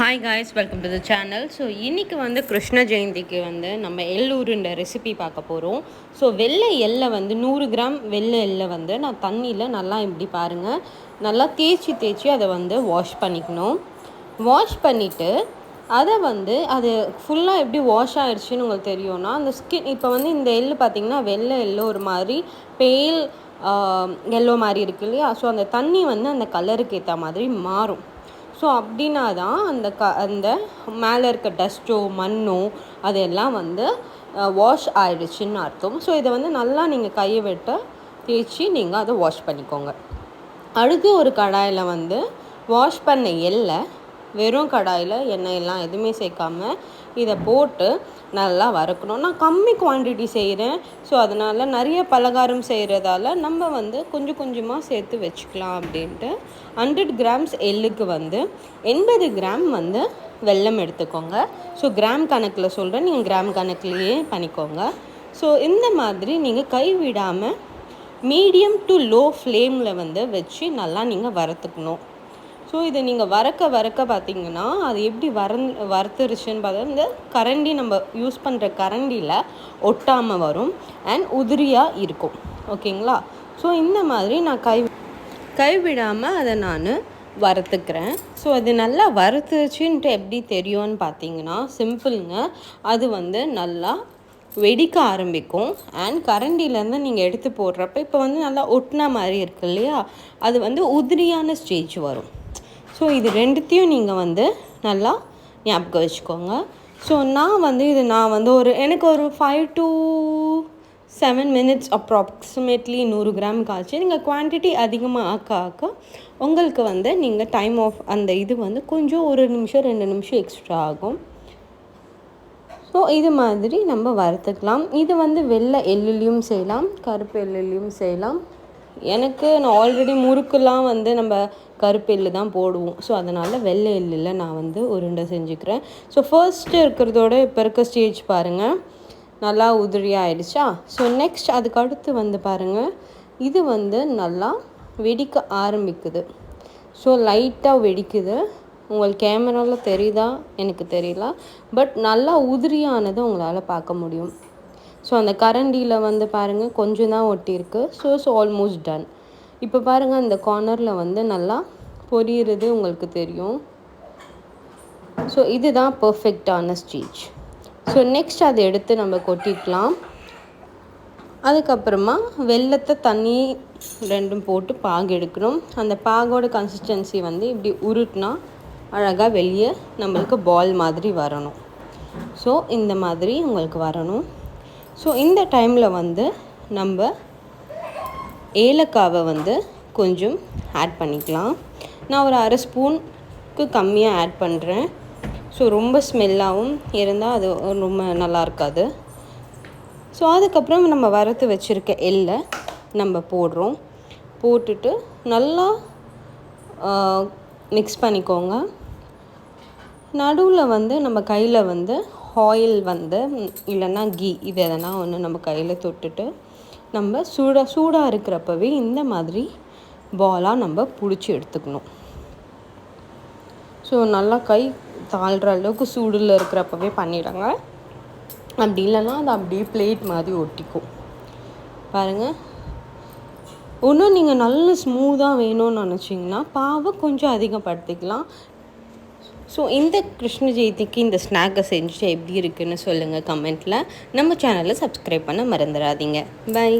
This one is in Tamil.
Hi guys welcome to the channel so இன்றைக்கி வந்து கிருஷ்ண ஜெயந்திக்கு வந்து நம்ம எள்ளூருன்ற ரெசிபி பார்க்க போகிறோம் ஸோ வெள்ளை எள்ளை வந்து நூறு கிராம் வெள்ளை எள்ளை வந்து நான் தண்ணியில் நல்லா இப்படி பாருங்கள் நல்லா தேய்ச்சி தேய்ச்சி அதை வந்து வாஷ் பண்ணிக்கணும். வாஷ் பண்ணிவிட்டு அதை வந்து அது ஃபுல்லாக எப்படி வாஷ் ஆகிடுச்சின்னு உங்களுக்கு தெரியும்னா அந்த ஸ்கின் இப்போ வந்து இந்த எள்ளு பார்த்திங்கன்னா வெள்ளை எள்ளு ஒரு மாதிரி பேல் எல்லோ மாதிரி இருக்கு இல்லையா? ஸோ அந்த தண்ணி வந்து அந்த கலருக்கு ஏற்ற மாதிரி மாறும். ஸோ அப்படின்னா தான் அந்த க அந்த மேலே இருக்க டஸ்ட்டோ மண்ணோ அதெல்லாம் வந்து வாஷ் ஆயிடுச்சுன்னு அர்த்தம். ஸோ இதை வந்து நல்லா நீங்கள் கையை விட்டு தேய்ச்சி நீங்கள் அதை வாஷ் பண்ணிக்கோங்க. அடுத்து ஒரு கடாயில் வந்து வாஷ் பண்ண எல்லை வெறும் கடாயில் எண்ணெயெல்லாம் எதுவுமே சேர்க்காம இதை போட்டு நல்லா வறுக்கணும். நான் கம்மி குவான்டிட்டி செய்கிறேன் ஸோ அதனால் நிறைய பலகாரம் செய்கிறதால நம்ம வந்து கொஞ்சம் கொஞ்சமாக சேர்த்து வச்சுக்கலாம் அப்படின்ட்டு ஹண்ட்ரட் கிராம்ஸ் எள்ளுக்கு வந்து எண்பது கிராம் வந்து வெல்லம் எடுத்துக்கோங்க. ஸோ கிராம் கணக்கில் சொல்கிறேன் நீங்கள் கிராம் கணக்குலேயே பண்ணிக்கோங்க. ஸோ இந்த மாதிரி நீங்கள் கைவிடாமல் மீடியம் டு லோ ஃப்ளேமில் வந்து வச்சு நல்லா நீங்கள் வறுத்துக்கணும். ஸோ இதை நீங்கள் வறக்க வறக்க பார்த்தீங்கன்னா அது எப்படி வரந் வறுத்துருச்சுன்னு பார்த்தா இந்த கரண்டி நம்ம யூஸ் பண்ணுற கரண்டியில் ஒட்டாமல் வரும் அண்ட் உதிரியாக இருக்கும். ஓகேங்களா ஸோ இந்த மாதிரி நான் கை கைவிடாமல் அதை நான் வறுத்துக்கிறேன். ஸோ அது நல்லா வறுத்துச்சுன்ட்டு எப்படி தெரியும்னு பார்த்தீங்கன்னா சிம்பிளுங்க. அது வந்து நல்லா வெடிக்க ஆரம்பிக்கும். அண்ட் கரண்டிலேருந்து நீங்கள் எடுத்து போடுறப்ப இப்போ வந்து நல்லா ஒட்டின மாதிரி இருக்கு இல்லையா? அது வந்து உதிரியான ஸ்டேஜ் வரும். ஸோ இது ரெண்டுத்தையும் நீங்கள் வந்து நல்லா ஞாபகம் வச்சுக்கோங்க. ஸோ நான் வந்து இது நான் வந்து ஒரு எனக்கு ஒரு five to seven minutes approximately நூறு கிராம் காய்ச்சி நீங்கள் குவான்டிட்டி அதிகமாக ஆக்க ஆக்க உங்களுக்கு வந்து நீங்கள் டைம் ஆஃப் அந்த இது வந்து கொஞ்சம் ஒரு நிமிஷம் ரெண்டு நிமிஷம் எக்ஸ்ட்ரா ஆகும். ஸோ இது மாதிரி நம்ம வறுத்துக்கலாம். இது வந்து வெள்ளை எள்ளுலேயும் செய்யலாம் கருப்பு எள்ளுலேயும் செய்யலாம். எனக்கு நான் ஆல்ரெடி முறுக்கெல்லாம் வந்து நம்ம கருப்பு எள்ளு தான் போடுவோம். ஸோ அதனால் வெள்ளை எள்ளில் நான் வந்து உருண்டை செஞ்சுக்கிறேன். ஸோ ஃபர்ஸ்ட்டு இருக்கிறதோட இப்போ இருக்க ஸ்டேஜ் பாருங்கள் நல்லா உதிரி ஆயிடுச்சா? ஸோ நெக்ஸ்ட் அதுக்கு அடுத்து வந்து பாருங்கள் இது வந்து நல்லா வெடிக்க ஆரம்பிக்குது. ஸோ லைட்டாக வெடிக்குது. உங்களுக்கு கேமராவில் தெரியுதா? எனக்கு தெரியல. பட் நல்லா உதிரியானதை உங்களால் பார்க்க முடியும். ஸோ அந்த கரண்டியில் வந்து பாருங்கள் கொஞ்சம் தான் ஒட்டியிருக்கு. ஸோ ஸோ ஆல்மோஸ்ட் டன் இப்போ பாருங்கள் அந்த கார்னரில் வந்து நல்லா பொரியிறது உங்களுக்கு தெரியும். ஸோ இதுதான் பர்ஃபெக்டான ஸ்டீச் ஸோ நெக்ஸ்ட் அதை எடுத்து நம்ம கொட்டிக்கலாம். அதுக்கப்புறமா வெள்ளத்தை தண்ணி ரெண்டும் போட்டு பாகு எடுக்கணும். அந்த பாகோட கன்சிஸ்டன்சி வந்து இப்படி உருட்டினா அழகாக வெளியே நம்மளுக்கு பால் மாதிரி வரணும். ஸோ இந்த மாதிரி உங்களுக்கு வரணும். ஸோ இந்த டைமில் வந்து நம்ம ஏலக்காவை வந்து கொஞ்சம் ஆட் பண்ணிக்கலாம். நான் ஒரு அரை ஸ்பூனுக்கு கம்மியாக ஆட் பண்ணுறேன் ஸோ ரொம்ப ஸ்மெல்லாகவும் இருந்தால் அது ரொம்ப நல்லா இருக்காது. ஸோ அதுக்கப்புறம் நம்ம வறுத்து வச்சுருக்க எள்ளை நம்ம போடுறோம். போட்டுட்டு நல்லா மிக்ஸ் பண்ணிக்கோங்க. நடுவில் வந்து நம்ம கையில் வந்து ஆயில் வந்து இல்லைன்னா கீ இது எதனா ஒன்று நம்ம கையில் தொட்டுட்டு நம்ம சூடாக சூடாக இருக்கிறப்பவே இந்த மாதிரி பாலாக நம்ம பிடிச்சி எடுத்துக்கணும். ஸோ நல்லா கை தாழ்கிற அளவுக்கு சூடில் இருக்கிறப்பவே பண்ணிடுங்க. அப்படி இல்லைன்னா அது அப்படியே பிளேட் மாதிரி ஒட்டிக்கும். பாருங்கள் இன்னும் நீங்கள் நல்ல ஸ்மூத்தாக வேணும்னு நினச்சிங்கன்னா பாவை கொஞ்சம் அதிகப்படுத்திக்கலாம். ஸோ இந்த கிருஷ்ண ஜெயந்திக்கு இந்த ஸ்நாக்கை செஞ்சுட்டு எப்படி இருக்குன்னு சொல்லுங்கள் கமெண்ட்டில் நம்ம சேனலை சப்ஸ்கிரைப் பண்ண மறந்துடாதீங்க. பாய்